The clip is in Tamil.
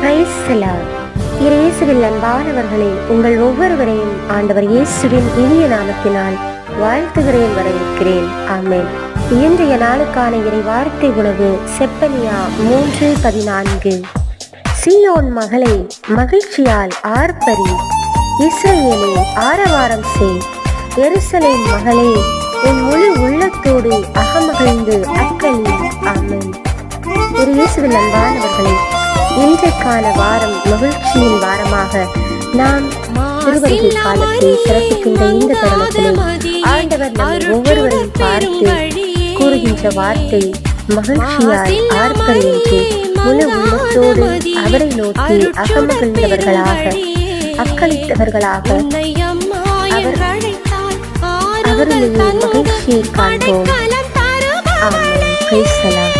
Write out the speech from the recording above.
பிரைஸ் இயேசுவில் அன்பானவர்களே உங்கள் ஒவ்வொருவரையும் ஆண்டவர் இயேசுவின் இனிய நாமத்தினால் வாழ்த்துகிறேன் வரவேற்கிறேன். ஆமேன். இன்றைய நாளுக்கான இறை வார்த்தை உணவு செப்பனியா மூன்று பதினான்கு. சீயோன் மகளை மகிழ்ச்சியால் ஆர்ப்பரி. இஸ்ரேலே ஆரவாரம் செய். எருசலேம் மகளே என் முழு உள்ளத்தோடு அகமகிழ்ந்து அக்களி ஆமேன். ஒரு இயேசுவில் அன்பானவர்களே இன்றைக்கான வாரம் மகிழ்ச்சியின் வாரமாக நாம் திருவருகை காலத்தை சிறப்பிக்கின்ற இந்த தருணத்திலே ஆண்டவர் நம்ம ஒவ்வொருவரையும் பார்த்து கூறுகின்ற வார்த்தை மகிழ்ச்சியாய் ஆர்ப்பரி என்று முழு உள்ளத்தோடு அவரை நோக்கி அகமகிழ்ந்தவர்களாக அக்களித்தவர்களாக அவர் மகிழ்ச்சியை காண்போம். Lord.